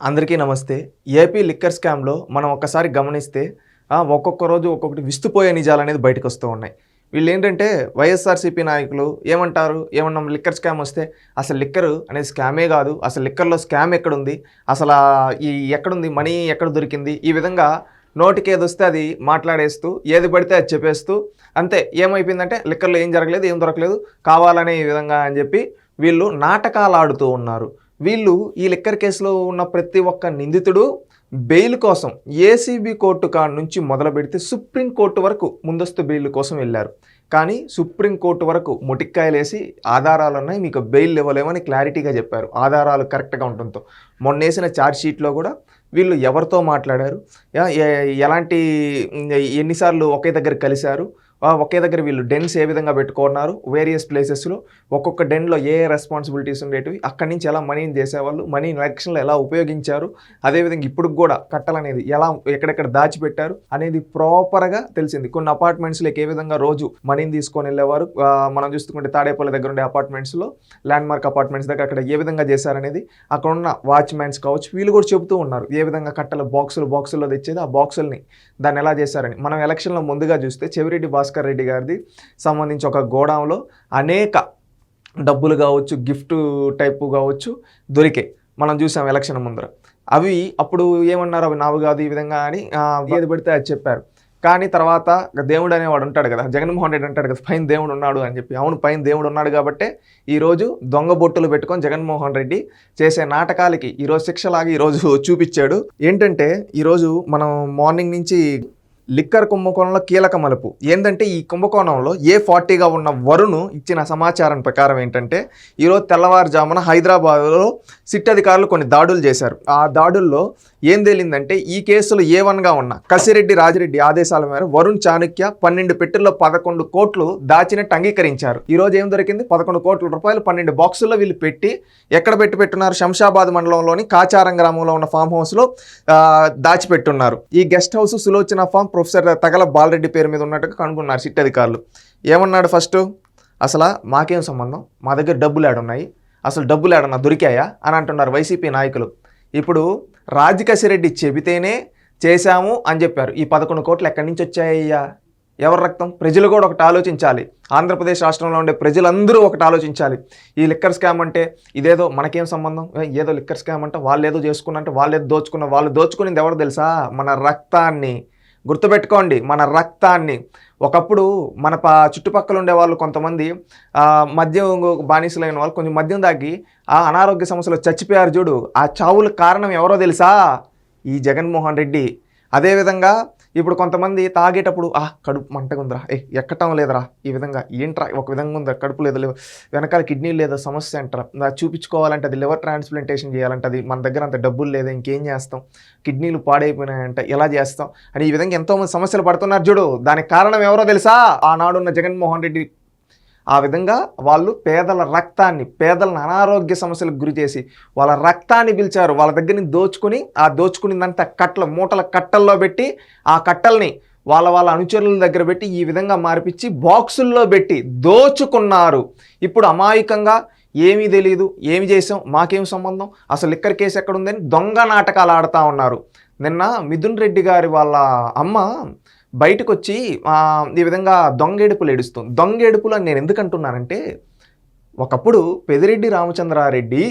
అందరికీ నమస్తే. AP liquor స్కామ్లో మనం ఒక్కసారి గమనిస్తే ఒక్కొక్క రోజు ఒక్కొక్కటి విస్తుపోయే నిజాలు అనేది బయటకు వస్తూ ఉన్నాయి. వీళ్ళు ఏంటంటే వైఎస్ఆర్సీపీ నాయకులు ఏమంటారు? ఏమన్నా లిక్కర్ స్కామ్ వస్తే అసలు లిక్కర్ అనేది స్కామే కాదు. అసలు లిక్కర్లో స్కామ్ ఎక్కడుంది? అసలు ఈ ఎక్కడుంది? మనీ ఎక్కడ దొరికింది? ఈ విధంగా నోటికి ఏది వస్తే అది మాట్లాడేస్తూ ఏది పడితే అది చెప్పేస్తూ అంతే. ఏమైపోయిందంటే లిక్కర్లో ఏం జరగలేదు ఏం దొరకలేదు కావాలనే ఈ విధంగా అని చెప్పి వీళ్ళు నాటకాలు ఆడుతూ ఉన్నారు. వీళ్ళు ఈ లిక్కర్ కేసులో ఉన్న ప్రతి ఒక్క నిందితుడు బెయిల్ కోసం ఏసీబీ కోర్టు కాడ నుంచి మొదలు పెడితే సుప్రీం కోర్టు వరకు ముందస్తు బెయిల్ కోసం వెళ్ళారు. కానీ సుప్రీం కోర్టు వరకు ముటిక్కాయలేసి ఆధారాలు ఉన్నాయి మీకు బెయిల్ ఇవ్వలేమని క్లారిటీగా చెప్పారు. ఆధారాలు కరెక్ట్గా ఉండటంతో మొన్న వేసిన షీట్లో కూడా వీళ్ళు ఎవరితో మాట్లాడారు? ఎలాంటి ఎన్నిసార్లు ఒకే దగ్గర కలిశారు? ఒకే దగ్గర వీళ్ళు డెన్స్ ఏ విధంగా పెట్టుకున్నారు వేరియస్ ప్లేసెస్లో ఒక్కొక్క డెన్లో ఏ ఏ రెస్పాన్సిబిలిటీస్ ఉండేటివి అక్కడి నుంచి ఎలా మనీని చేసేవాళ్ళు మనీ ఎలక్షన్లో ఎలా ఉపయోగించారు అదేవిధంగా ఇప్పుడు కూడా కట్టలనేది ఎలా ఎక్కడెక్కడ దాచిపెట్టారు అనేది ప్రాపర్గా తెలిసింది. కొన్ని అపార్ట్మెంట్స్లోకి ఏ విధంగా రోజు మనీని తీసుకొని వెళ్ళేవారు మనం చూసుకుంటే తాడేపల్లి దగ్గర ఉండే అపార్ట్మెంట్స్లో ల్యాండ్ మార్క్ అపార్ట్మెంట్స్ దగ్గర అక్కడ ఏ విధంగా చేశారనేది అక్కడ ఉన్న వాచ్మెన్స్ కావచ్చు వీళ్ళు కూడా చెబుతూ ఉన్నారు ఏ విధంగా కట్టలు బాక్సులు బాక్సుల్లో తెచ్చేది ఆ బాక్సుల్ని దాన్ని ఎలా చేశారని. మనం ఎలక్షన్లో ముందుగా చూస్తే చెవిరెడ్డి భాస్కర్ రెడ్డి గారిది. సంబంధించి ఒక గోడౌన్లో అనేక డబ్బులు కావచ్చు గిఫ్ట్ టైపు కావచ్చు దొరికే మనం చూసాం ఎలక్షన్ ముందర. అవి అప్పుడు ఏమన్నారు? అవి నావు కాదు ఈ విధంగా అని ఏది పడితే అది చెప్పారు. కానీ తర్వాత దేవుడు అనేవాడు ఉంటాడు కదా జగన్మోహన్ రెడ్డి అంటాడు కదా పైన దేవుడు ఉన్నాడు అని చెప్పి. అవును పైన దేవుడు ఉన్నాడు కాబట్టి ఈరోజు దొంగ బొట్టులు పెట్టుకొని జగన్మోహన్ రెడ్డి చేసే నాటకాలకి ఈరోజు శిక్షలాగా ఈరోజు చూపించాడు. ఏంటంటే ఈరోజు మనం మార్నింగ్ నుంచి లిక్కర్ కుంభకోణంలో కీలక మలుపు. ఏంటంటే ఈ కుంభకోణంలో ఏ ఫార్టీగా ఉన్న వరుణ్ ఇచ్చిన సమాచారం ప్రకారం ఏంటంటే ఈరోజు తెల్లవారుజామున హైదరాబాద్లో సిట్ అధికారులు కొన్ని దాడులు చేశారు. ఆ దాడుల్లో ఏం తేలిందంటే ఈ కేసులో ఏ వన్గా ఉన్న కసిరెడ్డి రాజిరెడ్డి ఆదేశాల మేర వరుణ్ చాణుక్య పన్నెండు పెట్టెల్లో పదకొండు కోట్లు దాచినట్టు అంగీకరించారు. ఈరోజు ఏం దొరికింది? పదకొండు కోట్ల రూపాయలు పన్నెండు బాక్సుల్లో వీళ్ళు పెట్టి ఎక్కడ పెట్టి పెట్టున్నారు శంషాబాద్ మండలంలోని కాచారం గ్రామంలో ఉన్న ఫామ్ హౌస్లో దాచిపెట్టున్నారు. ఈ guest house Sulochana farm professor తగల Balareddy పేరు మీద ఉన్నట్టుగా కనుగొన్నారు సిట్ అధికారులు. ఏమన్నాడు ఫస్ట్? అసలు మాకేం సంబంధం? మా దగ్గర డబ్బులు ఏడున్నాయి అసలు డబ్బులు ఏడన్నా దొరికాయా? అని అంటున్నారు వైసీపీ నాయకులు. ఇప్పుడు రాజకసిరెడ్డి చెబితేనే చేశాము అని చెప్పారు. ఈ పదకొండు కోట్లు ఎక్కడి నుంచి వచ్చాయ్యా? ఎవరి రక్తం? ప్రజలు కూడా ఒకటి ఆలోచించాలి. ఆంధ్రప్రదేశ్ రాష్ట్రంలో ఉండే ప్రజలందరూ ఒకటి ఆలోచించాలి. ఈ లిక్కర్ స్కామ్ అంటే ఇదేదో మనకేం సంబంధం? ఏదో లిక్కర్ స్కామ్ అంటే వాళ్ళు ఏదో చేసుకున్నంటే వాళ్ళు ఏదో దోచుకున్న వాళ్ళు దోచుకునేది ఎవరు తెలుసా? మన రక్తాన్ని. గుర్తుపెట్టుకోండి మన రక్తాన్ని. ఒకప్పుడు మన పా చుట్టుపక్కల ఉండే వాళ్ళు కొంతమంది మద్యం బానిసలైన వాళ్ళు కొంచెం మద్యం దాగి ఆ అనారోగ్య సమస్యలు చచ్చిపోయారు చూడు. ఆ చావులకు కారణం ఎవరో తెలుసా? ఈ జగన్మోహన్ రెడ్డి. అదేవిధంగా ఇప్పుడు కొంతమంది తాగేటప్పుడు ఆ కడుపు మంటగా ఉందిరా ఏ ఎక్కటం లేదురా. ఈ విధంగా ఏంట్రా? ఒక విధంగా ఉందా? కడుపు లేదు. లేవు వెనకాల కిడ్నీ లేదో సమస్య అంటారా? చూపించుకోవాలంటే అది లివర్ ట్రాన్స్ప్లాంటేషన్ చేయాలంటే అది మన దగ్గర అంత డబ్బులు లేదా ఇంకేం చేస్తాం? కిడ్నీలు పాడైపోయినాయంట. ఎలా చేస్తాం? అని ఈ విధంగా ఎంతోమంది సమస్యలు పడుతున్నారు చూడు. దానికి కారణం ఎవరో తెలుసా? ఆనాడున్న జగన్మోహన్ రెడ్డి ఆ విధంగా వాళ్ళు పేదల రక్తాన్ని పేదలను అనారోగ్య సమస్యలకు గురి చేసి వాళ్ళ రక్తాన్ని పిలిచారు. వాళ్ళ దగ్గర నుంచి దోచుకుని ఆ దోచుకునిందంతా కట్టల మూటల కట్టల్లో పెట్టి ఆ కట్టల్ని వాళ్ళ వాళ్ళ అనుచరుల దగ్గర పెట్టి ఈ విధంగా మార్పిచ్చి బాక్సుల్లో పెట్టి దోచుకున్నారు. ఇప్పుడు అమాయకంగా ఏమీ తెలియదు ఏమి చేసాం మాకేం సంబంధం అసలు లిక్కర్ కేసు ఎక్కడ ఉందని దొంగ నాటకాలు ఆడుతూ ఉన్నారు. నిన్న మిథున్ రెడ్డి గారి వాళ్ళ అమ్మ బయటకు వచ్చి ఈ విధంగా దొంగేడుపులు ఏడుస్తుంది దొంగేడుపులు అని నేను ఎందుకు అంటున్నానంటే ఒకప్పుడు పెదిరెడ్డి రామచంద్రారెడ్డి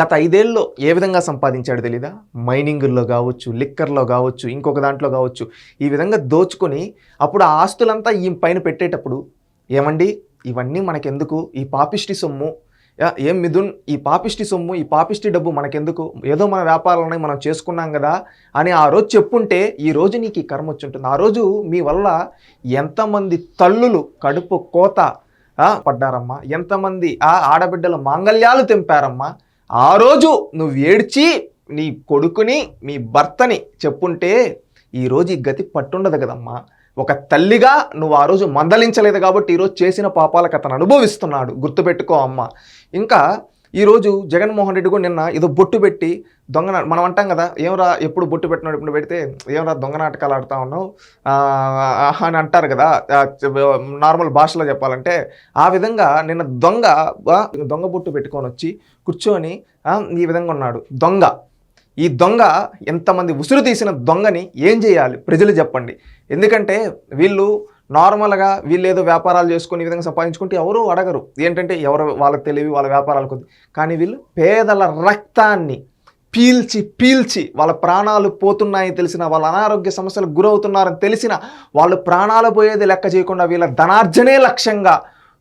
గత ఐదేళ్ళలో ఏ విధంగా సంపాదించాడు తెలీదా? మైనింగుల్లో కావచ్చు లిక్కర్లో కావచ్చు ఇంకొక దాంట్లో కావచ్చు. ఈ విధంగా దోచుకొని అప్పుడు ఆ ఆస్తులంతా ఈ పైన పెట్టేటప్పుడు ఏమండి? ఇవన్నీ మనకెందుకు? ఈ పాపిష్టి సొమ్ము ఏం మిథున్? ఈ పాపిష్టి సొమ్ము ఈ పాపిష్టి డబ్బు మనకెందుకు? ఏదో మన వ్యాపారాలని మనం చేసుకున్నాం కదా అని ఆ రోజు చెప్పుంటే ఈ రోజు నీకు ఈ కర్మ వచ్చి ఉంటుంది ఆ రోజు మీ వల్ల ఎంతమంది తల్లులు కడుపు కోత పడ్డారమ్మా? ఎంతమంది ఆ ఆడబిడ్డల మాంగల్యాలు తెంపారమ్మా? ఆ రోజు నువ్వు ఏడ్చి నీ కొడుకుని మీ భర్తని చెప్పుంటే ఈరోజు ఈ గతి పట్టుండదు కదమ్మా. ఒక తల్లిగా నువ్వు ఆ రోజు మందలించలేదు కాబట్టి ఈరోజు చేసిన పాపాలకు అతను అనుభవిస్తున్నాడు. గుర్తుపెట్టుకో అమ్మ. ఇంకా ఈరోజు జగన్మోహన్ రెడ్డి కూడా నిన్న ఏదో బొట్టు పెట్టి దొంగ మనం అంటాం కదా ఏమరా ఎప్పుడు బొట్టు పెట్టినాడు ఇప్పుడు పెడితే ఏమరా దొంగ నాటకాలు ఆడుతా ఉన్నావు? అని అంటారు కదా నార్మల్ భాషలో చెప్పాలంటే ఆ విధంగా నిన్న దొంగ దొంగ బొట్టు పెట్టుకొని వచ్చి కూర్చొని ఈ విధంగా ఉన్నాడు. దొంగ. ఈ దొంగ ఎంతమంది ఉసురు తీసిన దొంగని ఏం చేయాలి? ప్రజలు చెప్పండి. ఎందుకంటే వీళ్ళు నార్మల్గా వీళ్ళు ఏదో వ్యాపారాలు చేసుకుని ఈ విధంగా సంపాదించుకుంటే ఎవరు అడగరు. ఏంటంటే ఎవరు వాళ్ళకి తెలివి వాళ్ళ వ్యాపారాలు కొద్ది. కానీ వీళ్ళు పేదల రక్తాన్ని పీల్చి పీల్చి వాళ్ళ ప్రాణాలు పోతున్నాయని తెలిసిన వాళ్ళ అనారోగ్య సమస్యలకు గురవుతున్నారని తెలిసిన వాళ్ళు ప్రాణాలు పోయేది లెక్క చేయకుండా వీళ్ళ ధనార్జనే లక్ష్యంగా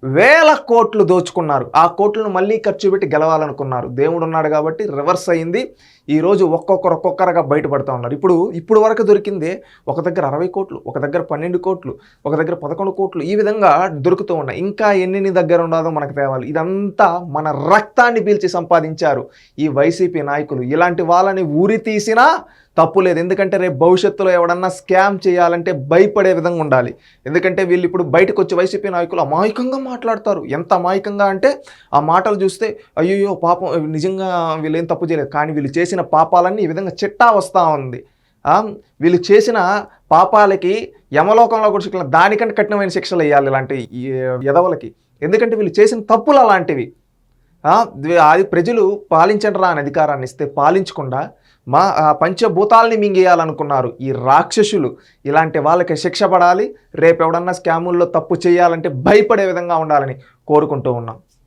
వేల కోట్లు దోచుకున్నారు. ఆ కోట్లను మళ్ళీ ఖర్చు పెట్టి గెలవాలనుకున్నారు. దేవుడు ఉన్నాడు కాబట్టి రివర్స్ అయింది. ఈరోజు ఒక్కొక్కరు ఒక్కొక్కరుగా బయటపడుతూ ఉన్నారు. ఇప్పుడు ఇప్పుడు వరకు దొరికింది ఒక దగ్గర అరవై కోట్లు ఒక దగ్గర పన్నెండు కోట్లు ఒక దగ్గర పదకొండు కోట్లు ఈ విధంగా దొరుకుతూ ఉన్నాయి. ఇంకా ఎన్ని దగ్గర ఉండదో మనకు తేవాలి. ఇదంతా మన రక్తాన్ని పీల్చి సంపాదించారు ఈ వైసీపీ నాయకులు. ఇలాంటి వాళ్ళని ఊరి తీసినా తప్పు లేదు. ఎందుకంటే రేపు భవిష్యత్తులో ఎవడన్నా స్కామ్ చేయాలంటే భయపడే విధంగా ఉండాలి. ఎందుకంటే వీళ్ళు ఇప్పుడు బయటకు వచ్చి వైసీపీ నాయకులు అమాయకంగా మాట్లాడతారు. ఎంత అమాయకంగా అంటే ఆ మాటలు చూస్తే అయ్యో పాపం నిజంగా వీళ్ళు ఏం తప్పు చేయలేదు. కానీ వీళ్ళు చేసిన పాపాలన్నీ ఈ విధంగా చిట్టా వస్తూ ఉంది. వీళ్ళు చేసిన పాపాలకి యమలోకంలో కూడా శిక్షలు దానికంటే కఠినమైన శిక్షలు వేయాలి ఇలాంటి ఈ ఎదవలకి ఎందుకంటే వీళ్ళు చేసిన తప్పులు అలాంటివి. అది ప్రజలు పాలించండి రా అని అధికారాన్ని ఇస్తే పాలించకుండా మా పంచభూతాలని మింగేయాలనుకున్నారు ఈ రాక్షసులు. ఇలాంటి వాళ్ళకి శిక్ష పడాలి రేపు ఎవడన్నా స్కాముల్లో తప్పు చేయాలంటే భయపడే విధంగా ఉండాలని కోరుకుంటూ ఉన్నాం.